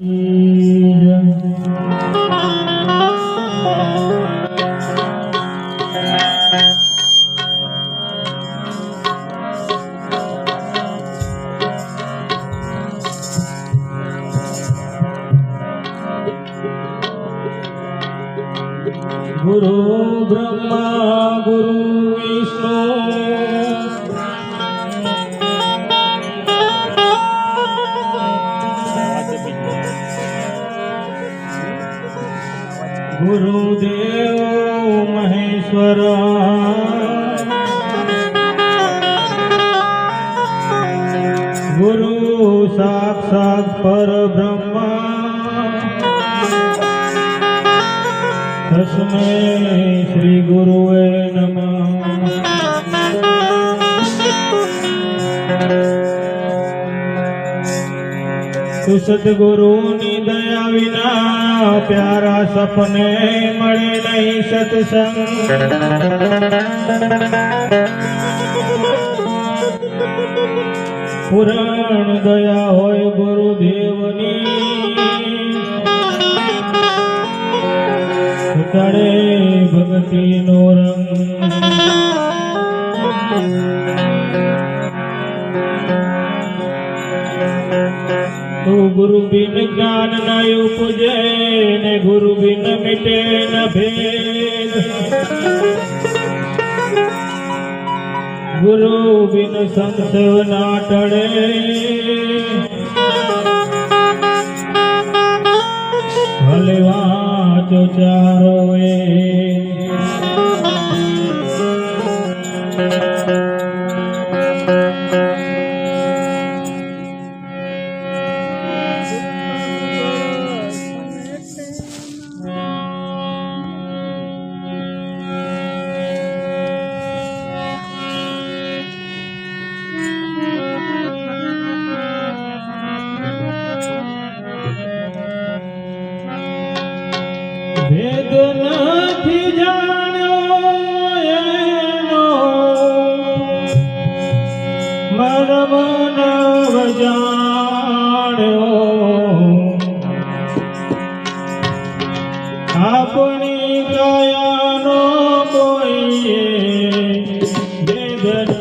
Mm. ગુરુદેવ મહેશ્વર. ગુરુ સાક્ષાત પરબ્રહ્મા. તસ્મે શ્રી ગુરુએ નમ. સદગુરુની દયા વિના પ્યારા સપને મળે નહીં સત્સંગ. પુરાણ દયા હોય ગુરુદેવની. તળે ભક્તિનો ભેદ. ગુરુ બિન સંત ના ટળે આપણી કાયાનો કોઈએ ભેદ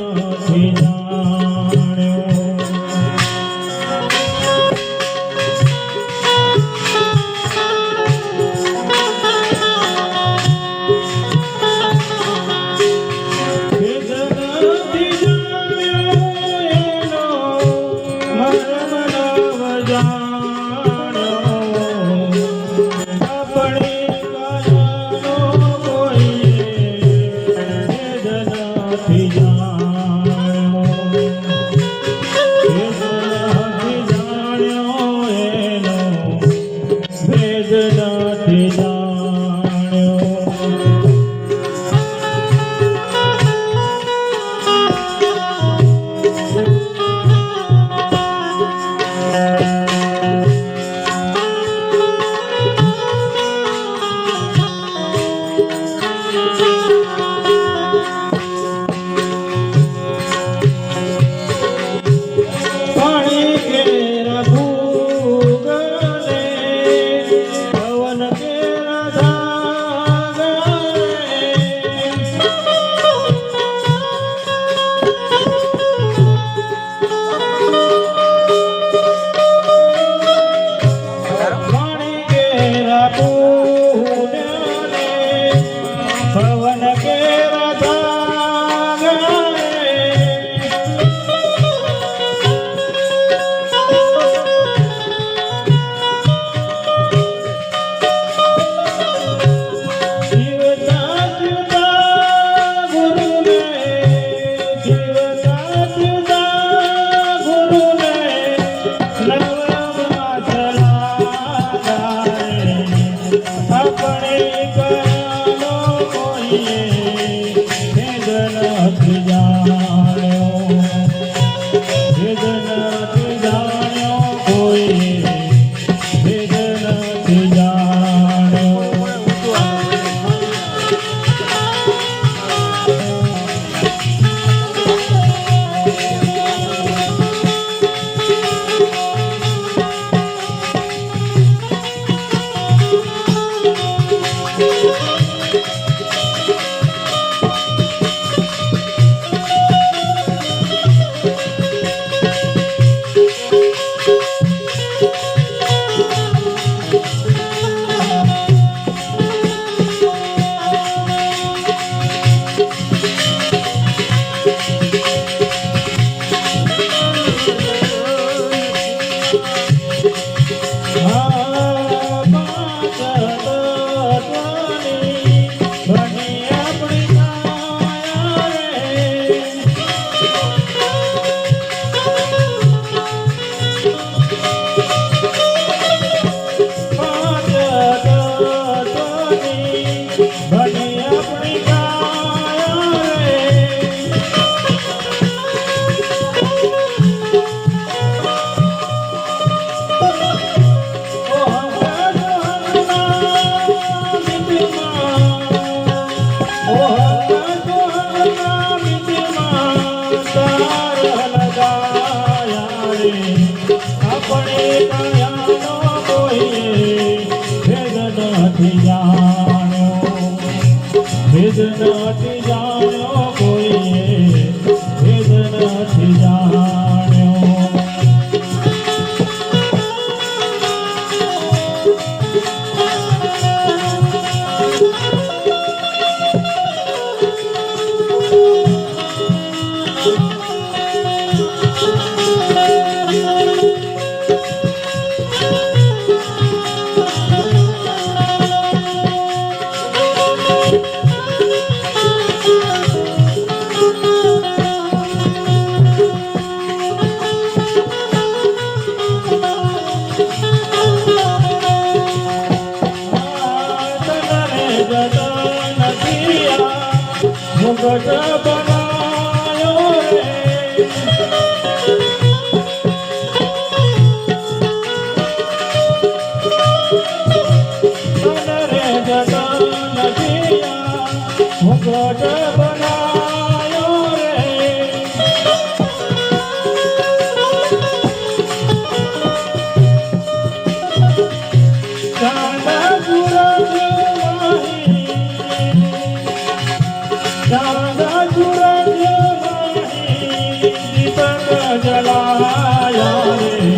દીપક જલાયા રે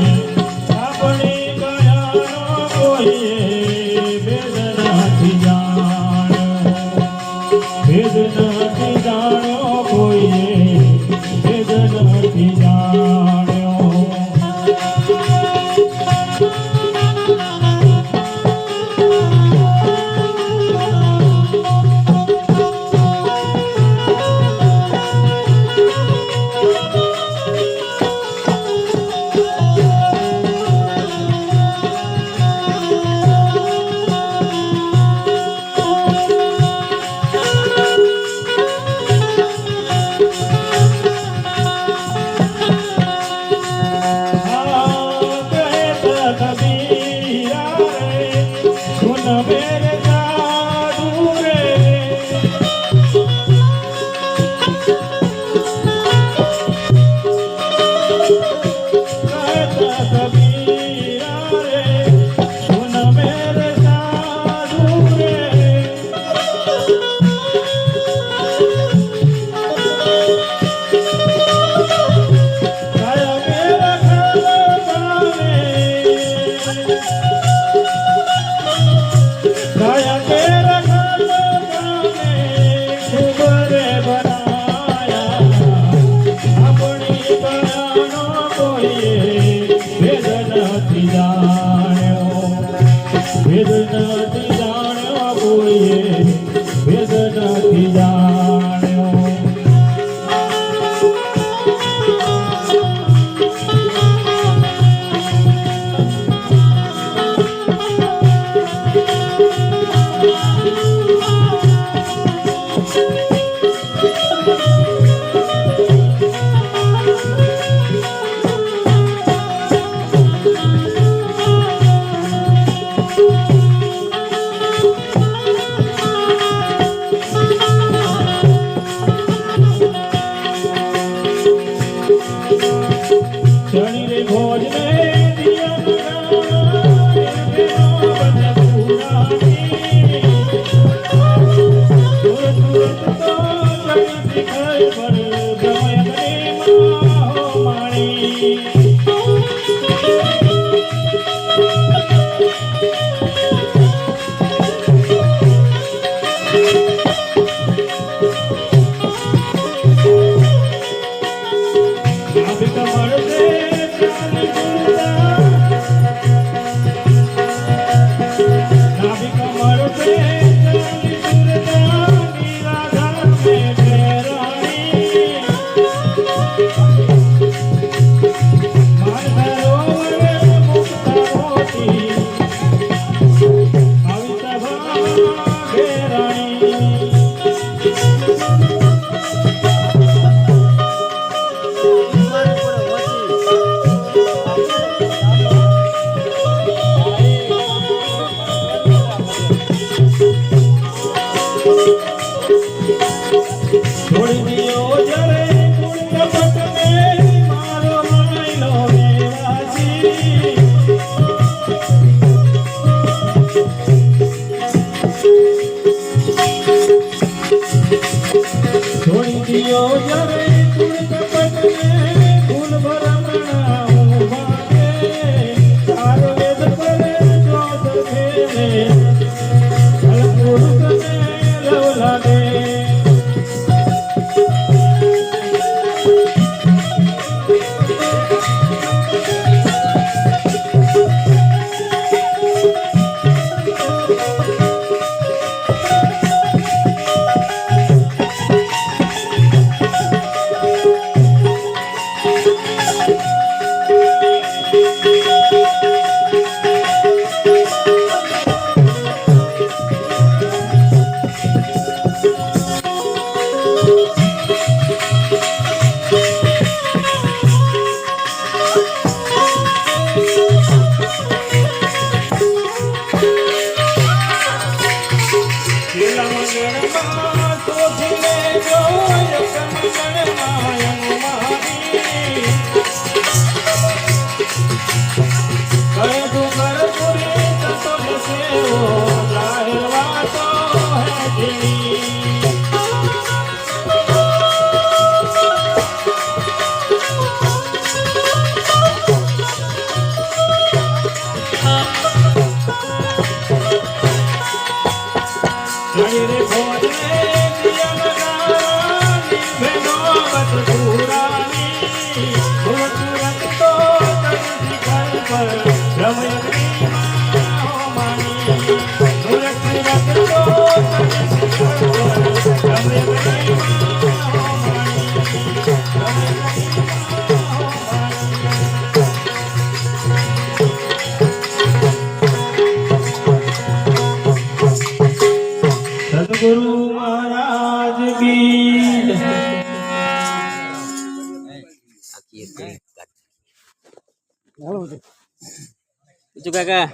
Kakak.